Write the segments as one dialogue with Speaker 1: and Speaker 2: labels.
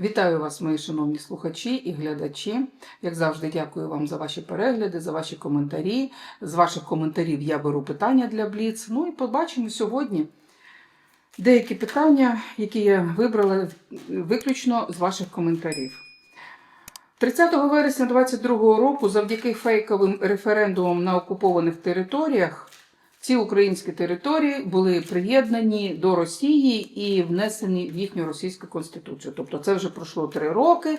Speaker 1: Вітаю вас, мої шановні слухачі і глядачі. Як завжди, дякую вам за ваші перегляди, за ваші коментарі. З ваших коментарів я беру питання для Бліц. Ну і побачимо сьогодні деякі питання, які я вибрала виключно з ваших коментарів. 30 вересня 2022 року, завдяки фейковим референдумам на окупованих територіях, ці українські території були приєднані до Росії і внесені в їхню російську конституцію. Тобто це вже пройшло три роки.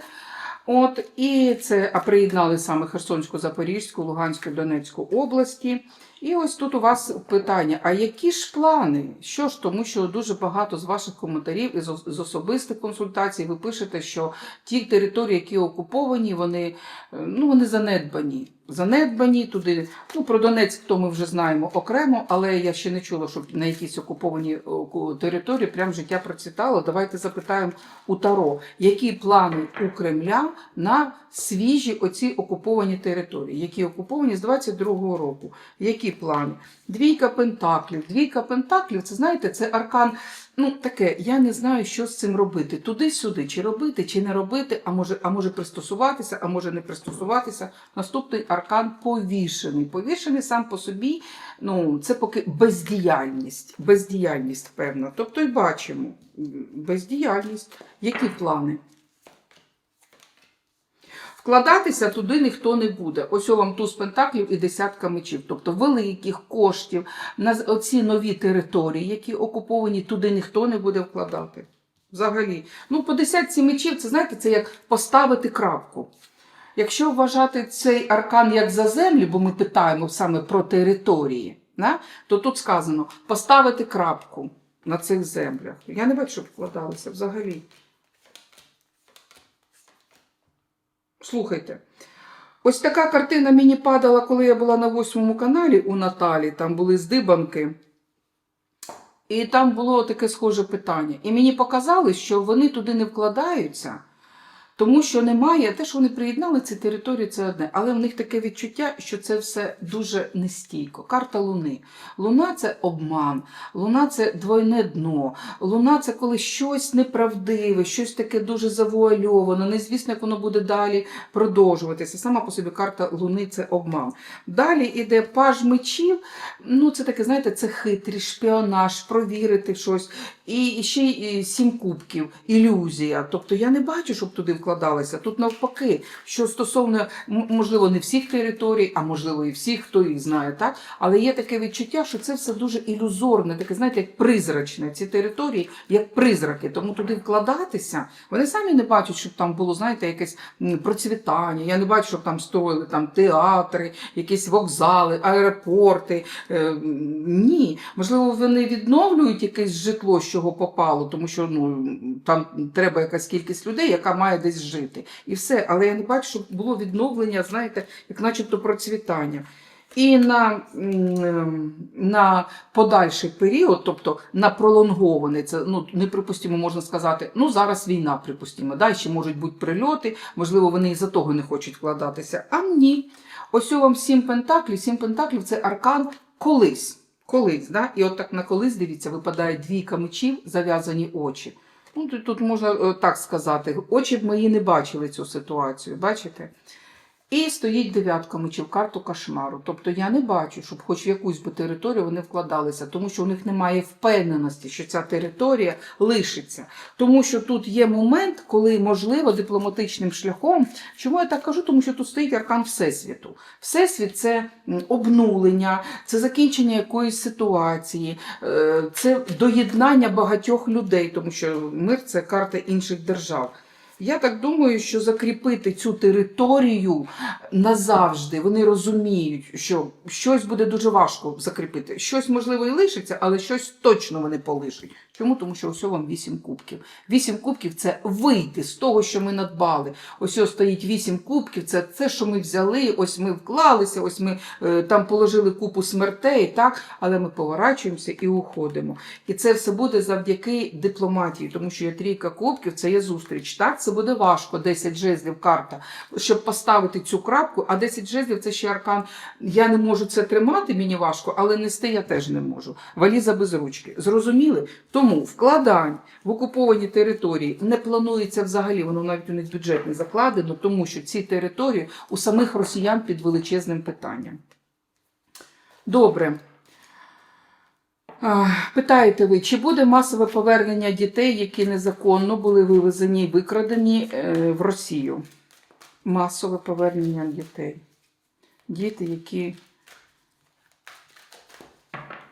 Speaker 1: От і це а приєднали саме Херсонську, Запорізьку, Луганську, Донецьку області. І ось тут у вас питання: а які ж плани? Що ж, тому що дуже багато з ваших коментарів і з особистих консультацій ви пишете, що ті території, які окуповані, вони, е, ну, вони занедбані. Занедбані туди. Ну про Донецьк то ми вже знаємо окремо, але я ще не чула, щоб на якісь окуповані території прям життя процвітало. Давайте запитаємо у Таро, які плани у Кремля на свіжі оці окуповані території, які окуповані з 22-го року. Які плани? Двійка пентаклів. Двійка пентаклів, це знаєте, це аркан. Ну, таке, я не знаю, що з цим робити. Туди-сюди, чи робити, чи не робити, а може, а може пристосуватися, а може не пристосуватися. Наступний аркан повішений. Повішений сам по собі, ну, це поки бездіяльність. Бездіяльність, певна. Тобто і бачимо. Бездіяльність. Які плани? Вкладатися туди ніхто не буде. Ось вам туз пентаклів і десятка мечів. Тобто великих коштів на оці нові території, які окуповані, туди ніхто не буде вкладати. Взагалі. Ну, по десятці мечів, це знаєте, це як поставити крапку. Якщо вважати цей аркан як за землі, бо ми питаємо саме про території, да, то тут сказано поставити крапку на цих землях. Я не бачу, щоб вкладалися взагалі. Слухайте, ось така картина мені падала, коли я була на восьмому каналі у Наталі. Там були здибанки. І там було таке схоже питання. І мені показали, що вони туди не вкладаються, тому що немає те, що вони приєднали ці території, це одне. Але в них таке відчуття, що це все дуже нестійко. Карта Луни. Луна це обман, луна це двойне дно. Луна це коли щось неправдиве, щось таке дуже завуальоване, незвісно, як воно буде далі продовжуватися. Сама по собі карта Луни це обман. Далі йде паж мечів. Ну, це таке, знаєте, це хитрість, шпіонаж, провірити щось. І ще й сім кубків, ілюзія. Тобто я не бачу, щоб туди вкладалися. Тут навпаки, що стосовно, можливо, не всіх територій, а можливо і всіх, хто їх знає, так? Але є таке відчуття, що це все дуже ілюзорне, таке, знаєте, як призрачне. Ці території, як призраки. Тому туди вкладатися. Вони самі не бачать, щоб там було, знаєте, якесь процвітання. Я не бачу, щоб там строїли там театри, якісь вокзали, аеропорти. Е, ні. Можливо, вони відновлюють якесь житло, з чого попало, тому що ну, там треба якась кількість людей, яка має десь жити. І все. Але я не бачу, щоб було відновлення, знаєте, як начебто процвітання. І на, на подальший період, тобто на пролонгований, це ну неприпустимо, можна сказати, ну зараз війна, припустимо, да, ще можуть бути прильоти, можливо, вони із-за того не хочуть вкладатися. А ні. Ось у вам сім пентаклів. Сім пентаклів це аркан колись. Колись, да? І от так на колись, дивіться, випадає двійка мечів, зав'язані очі. Ну, тут, можна е, так сказати, очі б мої не бачили цю ситуацію, бачите? І стоїть дев'ятка мечів, карту кошмару. Тобто я не бачу, щоб хоч в якусь би територію вони вкладалися, тому що у них немає впевненості, що ця територія лишиться. Тому що тут є момент, коли можливо дипломатичним шляхом. Чому я так кажу? Тому що тут стоїть аркан Всесвіту. Всесвіт це обнулення, це закінчення якоїсь ситуації, е, це доєднання багатьох людей, тому що мир це карта інших держав. Я так думаю, що закріпити цю територію назавжди. Вони розуміють, що щось буде дуже важко закріпити. Щось можливо і лишиться, але щось точно вони полишать. Чому? Тому що ось вам вісім кубків. Вісім кубків це вийти з того, що ми надбали. Ось ось стоїть вісім кубків. Це це, що ми взяли. Ось ми вклалися, ось ми е, там положили купу смертей, так, але ми поворачуємося і уходимо. І це все буде завдяки дипломатії, тому що є трійка кубків, це є зустріч. Так, це буде важко, 10 жезлів карта, щоб поставити цю крапку, а 10 жезлів це ще аркан. Я не можу це тримати, мені важко, але нести я теж не можу. Валіза без ручки. Зрозуміли? Тому вкладань в окуповані території не планується взагалі, воно навіть у них бюджет не закладено, тому що ці території у самих росіян під величезним питанням. Добре. Питаєте ви, чи буде масове повернення дітей, які незаконно були вивезені і викрадені е, в Росію? Масове повернення дітей. Діти, які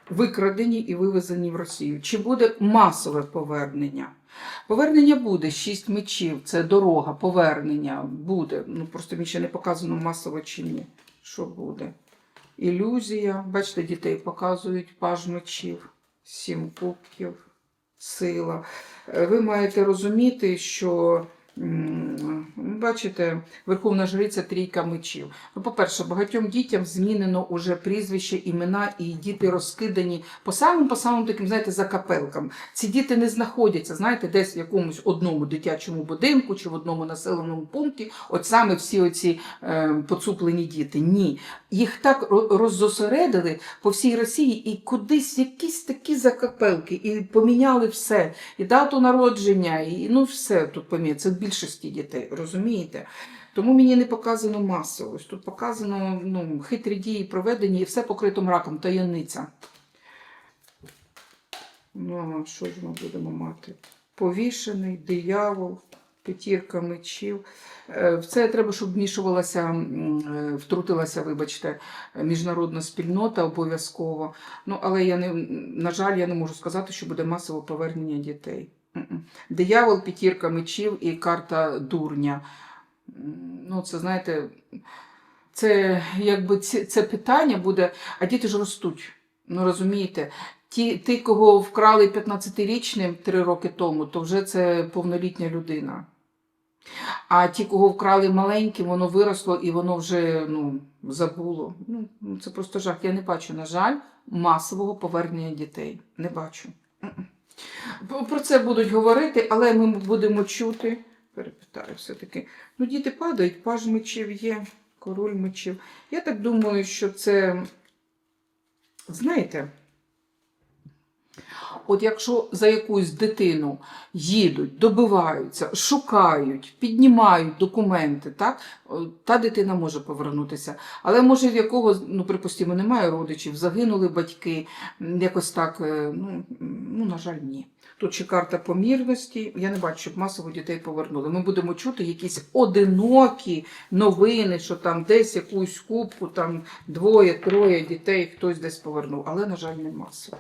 Speaker 1: викрадені і вивезені в Росію. Чи буде масове повернення? Повернення буде шість мечів, це дорога, повернення буде. Ну просто мені ще не показано масово чи ні. Що буде? Ілюзія. Бачите, дітей показують паж мечів, сім кубків, сила. Е, Ви маєте розуміти, що. Бачите, Верховна Жриця трійка мечів. Ну, по-перше, багатьом дітям змінено уже прізвище, імена, і діти розкидані по самим, по самим таким, знаєте, закапелкам. Ці діти не знаходяться, знаєте, десь в якомусь одному дитячому будинку чи в одному населеному пункті. От саме всі оці е, поцуплені діти. Ні. Їх так роззосередили по всій Росії і кудись якісь такі закапелки, і поміняли все. І дату народження, і ну все тут поміняли. Більшості дітей, розумієте? Тому мені не показано масово. Тут показано ну, хитрі дії проведені і все покрито мраком, таємниця. Ну, а що ж ми будемо мати? Повішений, диявол, п'ятірка мечів. В це треба, щоб вмішувалася, е, втрутилася, вибачте, міжнародна спільнота обов'язково. Ну, але я не, на жаль, я не можу сказати, що буде масове повернення дітей. Диявол, п'ятірка мечів і карта дурня. Ну, це знаєте, це якби ці- це питання буде, а діти ж ростуть. Ну розумієте, ті, ти, кого вкрали 15-річним три роки тому, то вже це повнолітня людина. А ті, кого вкрали маленьким, воно виросло і воно вже ну, забуло. Ну, ну, це просто жах. Я не бачу, на жаль, масового повернення дітей. Не бачу. Про це будуть говорити, але ми будемо чути. Перепитаю все-таки. Ну, діти падають, паж мечів є, король мечів. Я так думаю, що це, знаєте, от якщо за якусь дитину їдуть, добиваються, шукають, піднімають документи, так, та дитина може повернутися. Але може в якого, ну, припустимо, немає родичів, загинули батьки, якось так, е, ну, ну, на жаль, ні. Тут ще карта помірності. Я не бачу, щоб масово дітей повернули. Ми будемо чути якісь одинокі новини, що там десь якусь кубку, там двоє, троє дітей хтось десь повернув, але, на жаль, не масово.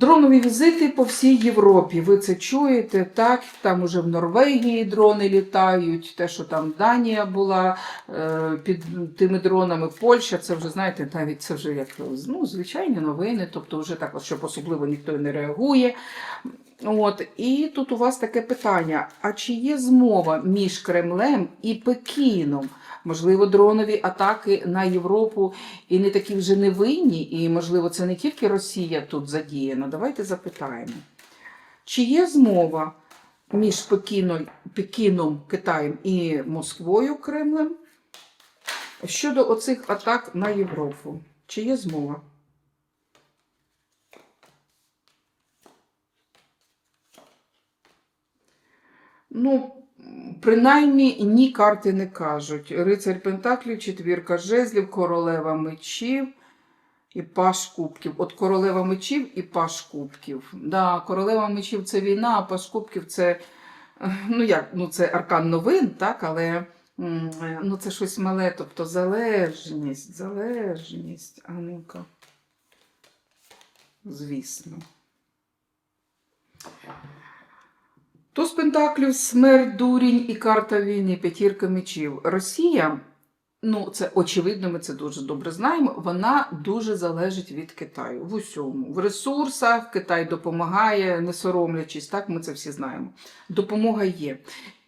Speaker 1: Дронові візити по всій Європі. Ви це чуєте, так? Там уже в Норвегії дрони літають, те, що там Данія була е, під тими дронами, Польща, це вже, знаєте, навіть це вже як ну, звичайні новини, тобто вже так, щоб особливо ніхто не реагує. От, і тут у вас таке питання: а чи є змова між Кремлем і Пекіном? Можливо, дронові атаки на Європу і не такі вже невинні, і, можливо, це не тільки Росія тут задіяна. Давайте запитаємо. Чи є змова між Пекіном, Пекіном Китаєм і Москвою Кремлем щодо оцих атак на Європу? Чи є змова? Ну, принаймні, ні карти не кажуть. Рицарь Пентаклів, четвірка жезлів, королева мечів і паш кубків. От королева мечів і паш кубків. Да, королева мечів це війна, а паш кубків це, ну як, ну це аркан новин, так, але ну, це щось мале, тобто залежність, залежність. А ну-ка. Звісно. Туз Пентаклів, смерть, дурінь і карта війни, п'ятірка мечів. Росія ну це очевидно, ми це дуже добре знаємо. Вона дуже залежить від Китаю в усьому. В ресурсах Китай допомагає, не соромлячись, так ми це всі знаємо. Допомога є.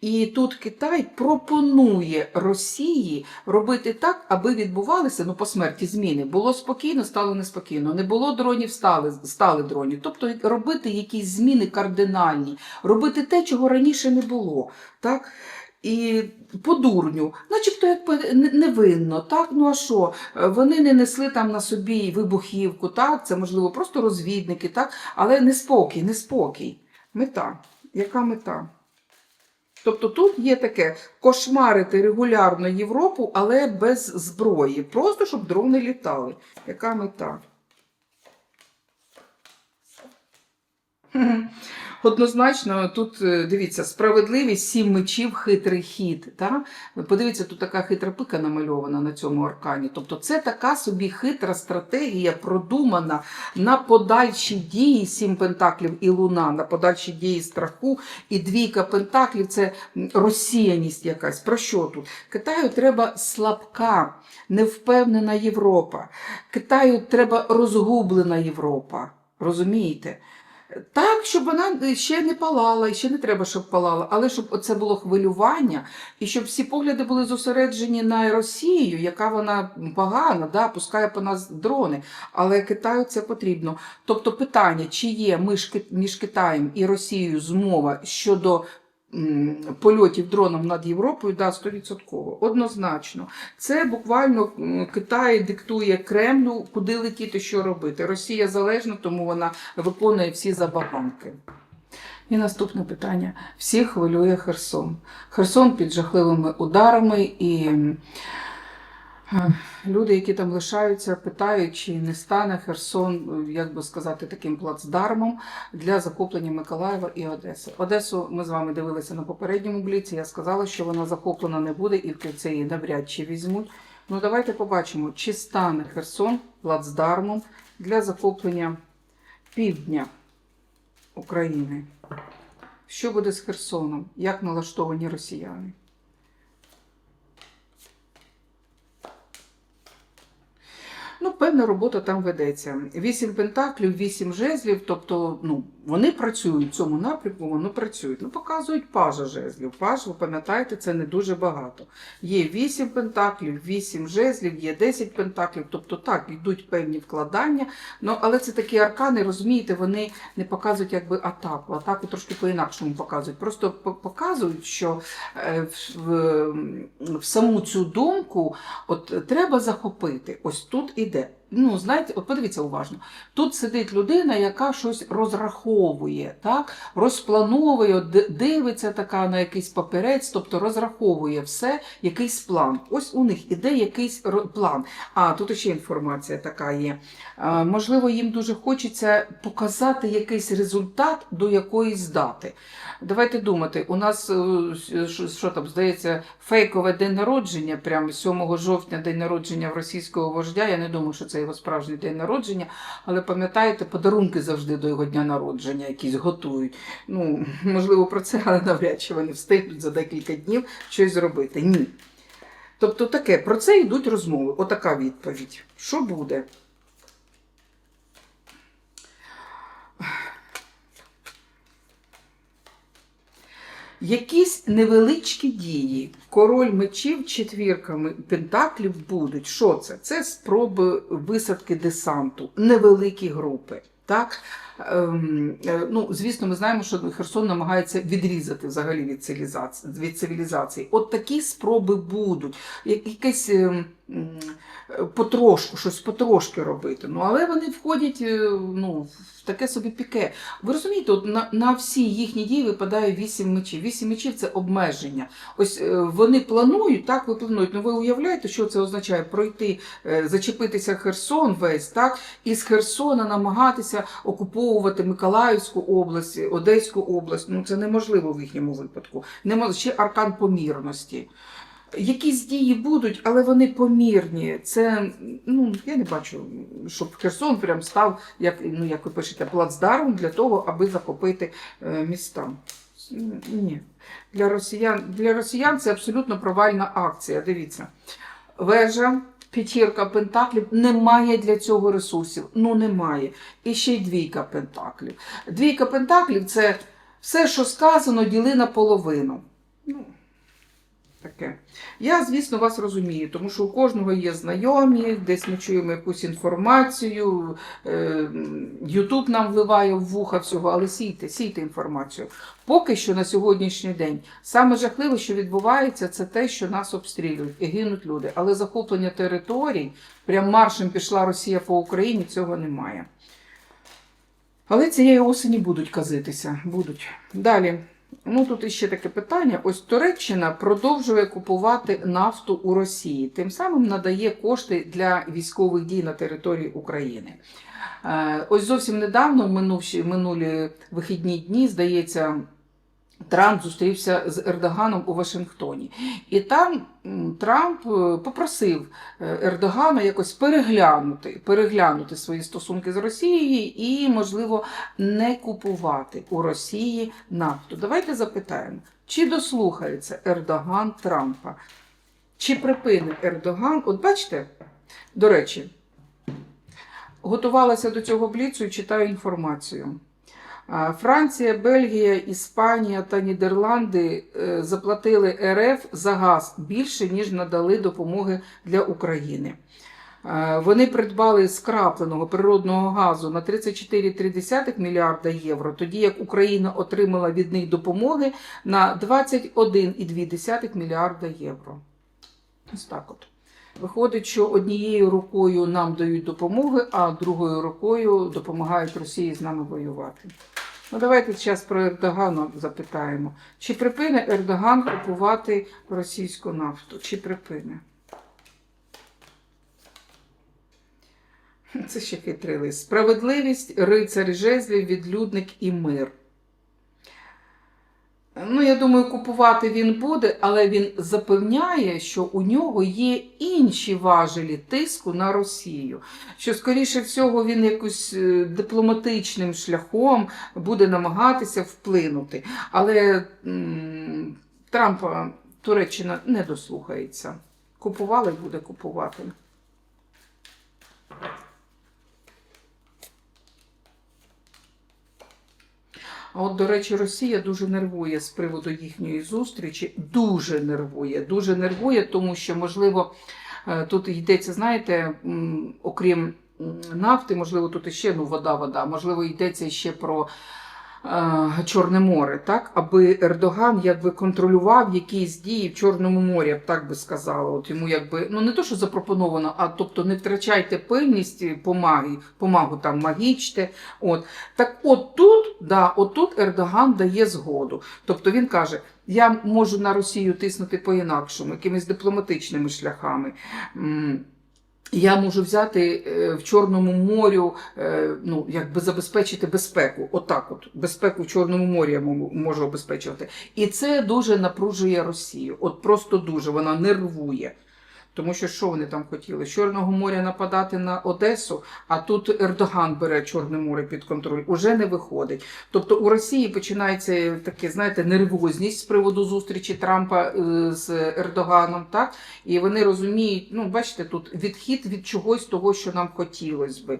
Speaker 1: І тут Китай пропонує Росії робити так, аби відбувалися ну, по смерті зміни. Було спокійно, стало неспокійно. Не було дронів, стали, стали дронів. Тобто робити якісь зміни кардинальні, робити те, чого раніше не було. Так? І по дурню, начебто не- невинно, так? Ну а що? Е, Вони не несли там на собі вибухівку, так? Це можливо просто розвідники, так? Але неспокій, неспокій. Мета. Яка мета? Тобто тут є таке кошмарити регулярно Європу, але без зброї. Просто щоб дрони літали. Яка мета? Однозначно, тут е, дивіться, справедливість, сім мечів, хитрий хід. Та? Подивіться, тут така хитра пика намальована на цьому аркані. Тобто це така собі хитра стратегія, продумана на подальші дії сім пентаклів і луна, на подальші дії страху, і двійка пентаклів це розсіяність якась. Про що тут? Китаю треба слабка, невпевнена Європа. Китаю треба розгублена Європа. Розумієте? Так, щоб вона ще не палала, і ще не треба, щоб палала, але щоб це було хвилювання, і щоб всі погляди були зосереджені на Росію, яка вона погана, да, пускає по нас дрони. Але Китаю це потрібно. Тобто питання, чи є між, Ки- між Китаєм і Росією змова щодо польотів дроном над Європою, да, 100%. Однозначно. Це буквально Китай диктує Кремлю, куди летіти, що робити. Росія залежна, тому вона виконує всі забаганки. І наступне питання. Всіх хвилює Херсон. Херсон під жахливими ударами і люди, які там лишаються, питають, чи не стане Херсон, е, як би сказати, таким плацдармом для захоплення Миколаєва і Одеси. Одесу ми з вами дивилися на попередньому бліці. Я сказала, що вона захоплена не буде, і в кінці її навряд чи візьмуть. Ну давайте побачимо, чи стане Херсон плацдармом для захоплення півдня України. Що буде з Херсоном? Як налаштовані росіяни? Ну, певна робота там ведеться. Вісім пентаклів, вісім жезлів, тобто ну, вони працюють в цьому напрямку, вони працюють. Ну, показують пажа жезлів. Паж, ви пам'ятаєте, це не дуже багато. Є вісім пентаклів, вісім жезлів, є 10 пентаклів, тобто так, йдуть певні вкладання. Ну, але це такі аркани, розумієте, вони не показують якби атаку. Атаку трошки по-інакшому показують. Просто показують, що е, в, в, в саму цю думку от треба захопити. Ось тут іде. Ну, знаєте, от подивіться уважно. Тут сидить людина, яка щось розраховує, так? розплановує, дивиться така на якийсь папірець, тобто розраховує все, якийсь план. Ось у них іде якийсь план. А тут ще інформація така є. А, можливо, їм дуже хочеться показати якийсь результат до якоїсь дати. Давайте думати, у нас е, що, там здається, фейкове день народження, прямо 7 жовтня день народження в російського вождя. Я не думаю, що це його справжній день народження, але пам'ятаєте, подарунки завжди до його дня народження якісь готують. Ну, можливо, про це, але навряд чи вони встигнуть за декілька днів щось зробити. Ні. Тобто таке, про це йдуть розмови. Отака відповідь. Що буде? Якісь невеличкі дії, король мечів, четвірками пентаклів будуть. Що це? Це спроби висадки десанту, невеликі групи. Так? Ем, е, ну, звісно, ми знаємо, що Херсон намагається відрізати взагалі від цивілізації. Від цивілізації. От такі спроби будуть. Якесь ем, потрошку, щось потрошки робити. Ну, але вони входять е, ну, в таке собі піке. Ви розумієте, от на, на всі їхні дії випадає вісім мечів. Вісім мечів це обмеження. Ось е, вони планують, так, ви планують. Ну ви уявляєте, що це означає? Пройти, зачепитися Херсон весь, так, і з Херсона намагатися окуповувати Миколаївську область, Одеську область. Ну це неможливо в їхньому випадку. Нема ще аркан помірності. Якісь дії будуть, але вони помірні. Це ну я не бачу, щоб Херсон прям став, як ну як ви пишете, плацдармом для того, аби захопити е, міста. Ні. Для росіян, для росіян це абсолютно провальна акція. Дивіться. вежа, п'ятірка пентаклів, немає для цього ресурсів. Ну немає. І ще й двійка пентаклів. Двійка пентаклів це все, що сказано, діли на половину. Ну, таке. Я, звісно, вас розумію, тому що у кожного є знайомі, десь ми чуємо якусь інформацію, е, Ютуб нам вливає в вуха всього, але сійте, сійте інформацію. Поки що на сьогоднішній день саме жахливе, що відбувається, це те, що нас обстрілюють і гинуть люди. Але захоплення територій, прям маршем пішла Росія по Україні, цього немає. Але цієї осені будуть казитися. Будуть. Далі. Ну тут іще таке питання. Ось Туреччина продовжує купувати нафту у Росії, тим самим надає кошти для військових дій на території України. Е, Ось зовсім недавно, минувші, минулі вихідні дні, здається, Трамп зустрівся з Ердоганом у Вашингтоні. І там Трамп е, попросив е, Ердогана якось переглянути, переглянути свої стосунки з Росією і, можливо, не купувати у Росії нафту. Давайте запитаємо, чи дослухається Ердоган Трампа? Чи припине Ердоган? От бачите, до речі, готувалася до цього бліцу і читаю інформацію. Франція, Бельгія, Іспанія та Нідерланди е, заплатили РФ за газ більше, ніж надали допомоги для України. Вони придбали скрапленого природного газу на 34,3 мільярда євро, тоді як Україна отримала від них допомоги на 21,2 мільярда євро. Ось так от. Виходить, що однією рукою нам дають допомоги, а другою рукою допомагають Росії з нами воювати. Ну, давайте зараз про Ердогана запитаємо. Чи припине Ердоган купувати російську нафту? Чи припине? Це ще хитрий лист. Справедливість, рицар жезлів, відлюдник і мир. Ну, я думаю, купувати він буде, але він запевняє, що у нього є інші важелі тиску на Росію. Що, скоріше всього, він якось е, дипломатичним шляхом буде намагатися вплинути. Але м, Трампа Туреччина не дослухається. Купували буде купувати. А от, до речі, Росія дуже нервує з приводу їхньої зустрічі. Дуже нервує. Дуже нервує, тому що, можливо, е, тут йдеться, знаєте, окрім нафти, можливо, тут іще ну, вода, вода, можливо, йдеться ще про. е, Чорне море, так, аби Ердоган якби контролював якісь дії в Чорному морі, я б так би сказала. От йому якби ну не то, що запропоновано, а тобто не втрачайте пильність, помаги, помагу там магічте. От так, от тут, да, от тут Ердоган дає згоду. Тобто він каже: я можу на Росію тиснути по-інакшому, якимись дипломатичними шляхами. Я можу взяти е, в Чорному морю, е, ну якби забезпечити безпеку. Отак, от безпеку в Чорному морі я можу обезпечувати. І це дуже напружує Росію. От просто дуже вона нервує. Тому що що вони там хотіли? З Чорного моря нападати на Одесу, а тут Ердоган бере Чорне море під контроль. Уже не виходить. Тобто у Росії починається таке, знаєте, нервозність з приводу зустрічі Трампа е, з Ердоганом, так? І вони розуміють, ну, бачите, тут відхід від чогось того, що нам хотілося би.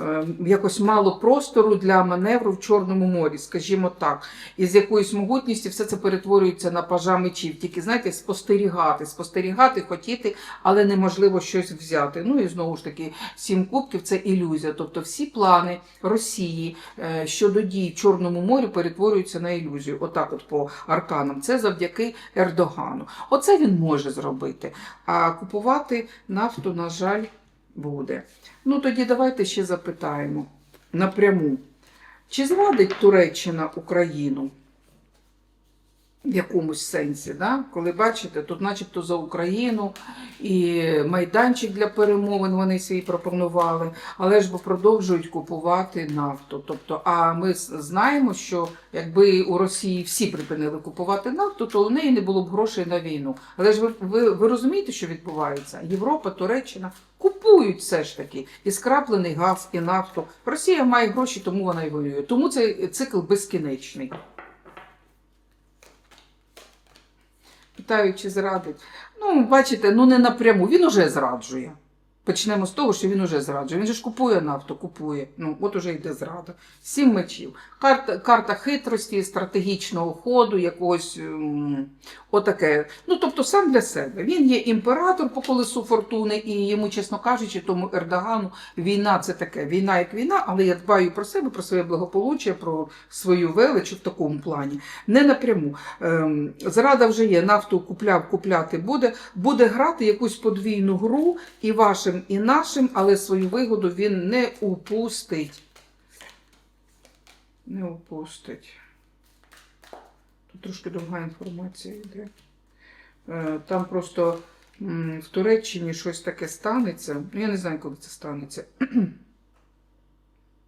Speaker 1: Е, Якось мало простору для маневру в Чорному морі, скажімо так. І з якоїсь могутністю все це перетворюється на пажа мечів. Тільки, знаєте, спостерігати, спостерігати, хотіти, але неможливо щось взяти. Ну і знову ж таки, сім кубків це ілюзія. Тобто всі плани Росії е, щодо дій в Чорному морі перетворюються на ілюзію. Отак, от по арканам. Це завдяки Ердогану. Оце він може зробити. А купувати нафту, на жаль, буде. Ну тоді давайте ще запитаємо напряму. Чи зрадить Туреччина Україну? В якомусь сенсі, да? коли бачите, тут начебто за Україну і майданчик для перемовин вони свій пропонували, але ж бо продовжують купувати нафту. Тобто, а ми знаємо, що якби у Росії всі припинили купувати нафту, то у неї не було б грошей на війну. Але ж ви, ви, ви розумієте, що відбувається? Європа, Туреччина купують все ж таки і скраплений газ, і нафту. Росія має гроші, тому вона і воює. Тому цей цикл безкінечний. Питають, чи зрадить. Ну, бачите, ну не напряму. Він уже зраджує. Почнемо з того, що він уже зраджує. Він же ж купує нафту, купує. Ну, от уже йде зрада. Сім мечів. Карта, карта хитрості, стратегічного ходу, якогось ем, отаке. Ну, тобто сам для себе. Він є імператор по колесу фортуни, і йому, чесно кажучи, тому Ердогану війна це таке. Війна як війна, але я дбаю про себе, про своє благополуччя, про свою велич в такому плані. Не напряму. Ем, зрада вже є, нафту купляв, купляти буде. Буде грати якусь подвійну гру і вашим, і нашим, але свою вигоду він не упустить. Не упустить. Тут трошки довга інформація йде. Е, Там просто в Туреччині щось таке станеться. Ну, я не знаю, коли це станеться.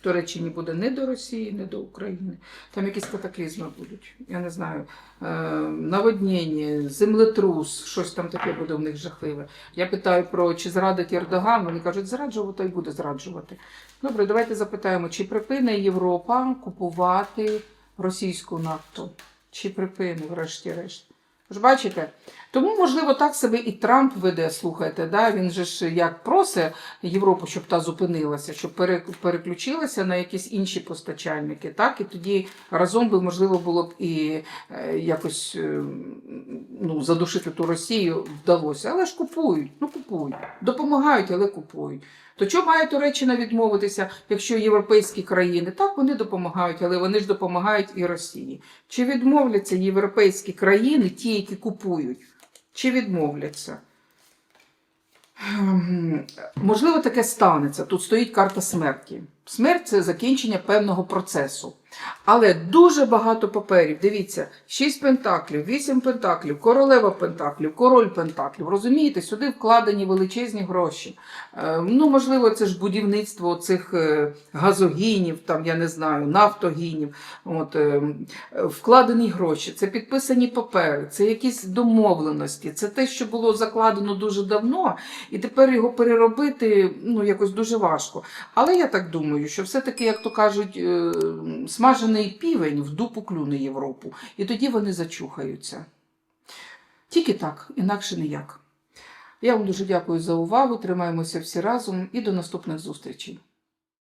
Speaker 1: В Туреччині буде не до Росії, не до України. Там якісь катаклізми будуть. Я не знаю. Е, наводнення, землетрус, щось там таке буде в них жахливе. Я питаю про чи зрадить Ердоган. Вони кажуть, зраджувати і буде зраджувати. Добре, давайте запитаємо, чи припине Європа купувати російську нафту? Чи припине, врешті-решт? Ви ж бачите? Тому, можливо, так себе і Трамп веде, слухайте. Да? Він же ж як просить Європу, щоб та зупинилася, щоб пере- переключилася на якісь інші постачальники. Так? І тоді разом би, можливо, було б і е, якось е, ну, задушити ту Росію вдалося. Але ж купують, ну купують. Допомагають, але купують. То чого має Туреччина відмовитися, якщо європейські країни? Так, вони допомагають, але вони ж допомагають і Росії. Чи відмовляться європейські країни, ті, які купують? Чи відмовляться? Ем, Можливо, таке станеться. Тут стоїть карта смерті. Смерть це закінчення певного процесу. Але дуже багато паперів. Дивіться, 6 пентаклів, 8 пентаклів, королева пентаклів, король пентаклів. Розумієте, сюди вкладені величезні гроші. Е, ну, можливо, це ж будівництво цих е, газогінів, там, я не знаю, нафтогінів. От, е, вкладені гроші, це підписані папери, це якісь домовленості, це те, що було закладено дуже давно, і тепер його переробити ну, якось дуже важко. Але я так думаю, що все-таки, як то кажуть, е, смажений півень в дупу клюне Європу, і тоді вони зачухаються. Тільки так, інакше ніяк. Я вам дуже дякую за увагу. Тримаємося всі разом і до наступних зустрічей.